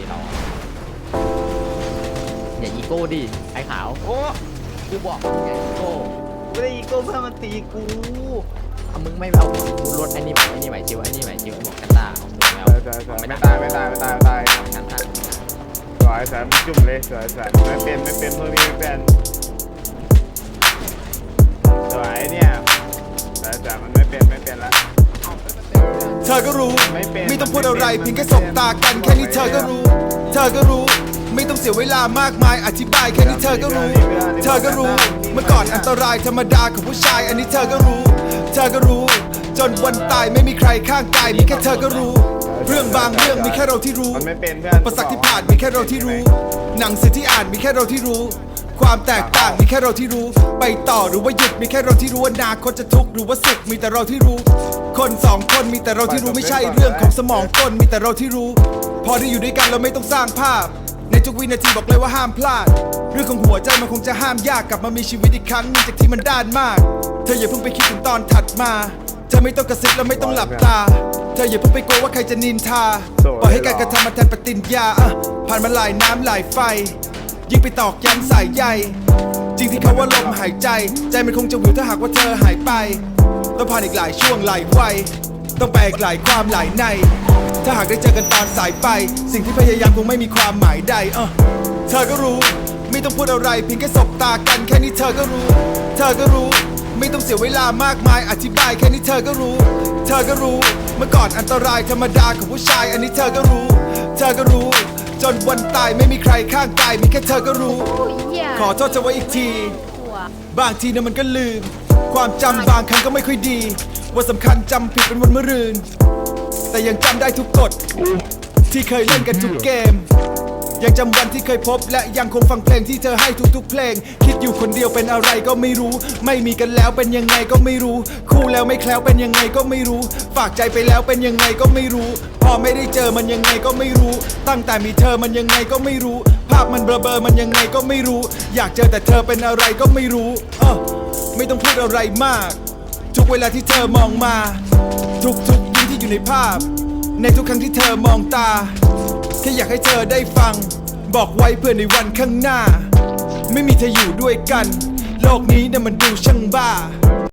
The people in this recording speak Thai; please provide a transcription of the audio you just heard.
ดิเราอย่าอีโก้ดิไอ้ขาวโอ้กูบอกอย่าอีโก้ไม่ได้อีโก้เพื่อมาตีกูเอามึงไม่เอากูรถไอ้นี่ใหม่ไอ้นี่ใหม่จิวไอ้นี่ใหม่จิวบอกกันตาเอามึงไม่เอาสวยสวยไม่ตายไม่ตายไม่ตายไม่ตายกันตาสวยสวยมันจุ่มเลยสวยสวยไม่เป็นไม่เป็นเพื่อนพี่ไม่เป็นสวยเนี่ยสวยสวยมันไม่เป็นไม่เป็นละเธอก็รู้ไม่เป็นไม่ต้องพูดอะไรเพียงแค่สบตากันแค่นี้เธอก็รู้ อก็รู้ ไม่ต้องเสียเวลามากมายอธิบายแค่นี้เธอก็รู้ เธอก็รู้เมื่อก่อนอันตรายธรรมดาของผู้ชาย อันนี้เธอก็รู้ เธอก็รู้ จนวันตายไม่มีใครข้างกายมีแค่เธอก็รู้ เรื่องบางเรื่องมีแค่เราที่รู้มันไม่เป็นเพื่อนอุประสักที่ผ่านมีแค่เราที่รู้ หนังสือที่อ่านมีแค่เราที่รู้ ความแตกต่างมีแค่เราที่รู้ ไปต่อหรือว่าหยุดมีแค่เราที่รู้อนาคตจะทุกข์หรือว่าสุขมีแต่เราที่รู้ คนสองคนมีแต่เราที่รู้ไม่ใช่เรื่องของสมองต้นมีแต่เราที่รู้ พอได้อยู่ด้วยกันเราไม่ต้องสร้างภาพ ในทุกวินาทีบอกเลยว่าห้ามพลาด เรื่องของหัวใจมันคงจะห้ามยากกลับมามีชีวิตอีกครั้งหนึงจากที่มันด้านมาก เธออย่าเพิ่งไปคิดถึงตอนถัดมา เธอไม่ต้องกระซิบและไม่ต้องหลับตา เธออย่าเพิ่งไปกลัวว่าใครจะนินทา ปล่อยให้การกระทำมันแทนปฏิญญาอะผ่านมาหลายน้ำหลายไฟ ยิ่งไปตอกย้ำสายใยจริงที่เขาว่าลมหายใจ ใจมันคงจะวิวถ้าหากว่าเธอหายไปต้องผ่านอีกหลายช่วงหลายวัย ต้องไปอีกหลายความหลายใน ถ้าหากได้เจอกันตอนสายไป สิ่งที่พยายามคงไม่มีความหมายใดเออเธอก็รู้ ไม่ต้องพูดอะไรเพียงแค่สบตากัน แค่นี้เธอก็รู้ เธอก็รู้ ไม่ต้องเสียเวลามากมายอธิบาย แค่นี้เธอก็รู้ เธอก็รู้เมื่อก่อนอันตรายธรรมดาของผู้ชาย อันนี้เธอก็รู้ เธอก็รู้ จนวันตายไม่มีใครข้างกายมีแค่เธอก็รู้ ขอโทษเธอไว้อีกที บางทีนะมันก็ลืม ความจำบางครั้งก็ไม่ค่อยดี ว่าสำคัญจำผิดเป็นวันมะรืน แต่ยังจำได้ทุกกฎที่เคยเล่นกันทุกเกม ยังจำวันที่เคยพบ และยังคงฟังเพลงที่เธอให้ทุกๆเพลง คิดอยู่คนเดียวเป็นอะไรก็ไม่รู้ ไม่มีกันแล้วเป็นยังไงก็ไม่รู้ คู่แล้วไม่แคล้วเป็นยังไงก็ไม่รู้ ฝากใจไปแล้วเป็นยังไงก็ไม่รู้ พอไม่ได้เจอมันยังไงก็ไม่รู้ ตั้งแต่มีเธอมันยังไงก็ไม่รู้ ภาพมันเบลอๆมันยังไงก็ไม่รู้ อยากเจอแต่เธอเป็นอะไรก็ไม่รู้เออไม่ต้องพูดอะไรมาก ทุกเวลาที่เธอมองมา ทุกทุกยิ้มที่อยู่ในภาพ ในทุกครั้งที่เธอมองตา แค่อยากให้เธอได้ฟัง บอกไว้เพื่อในวันข้างหน้า ไม่มีเธออยู่ด้วยกัน โลกนี้เนี่ยมันดูช่างบ้า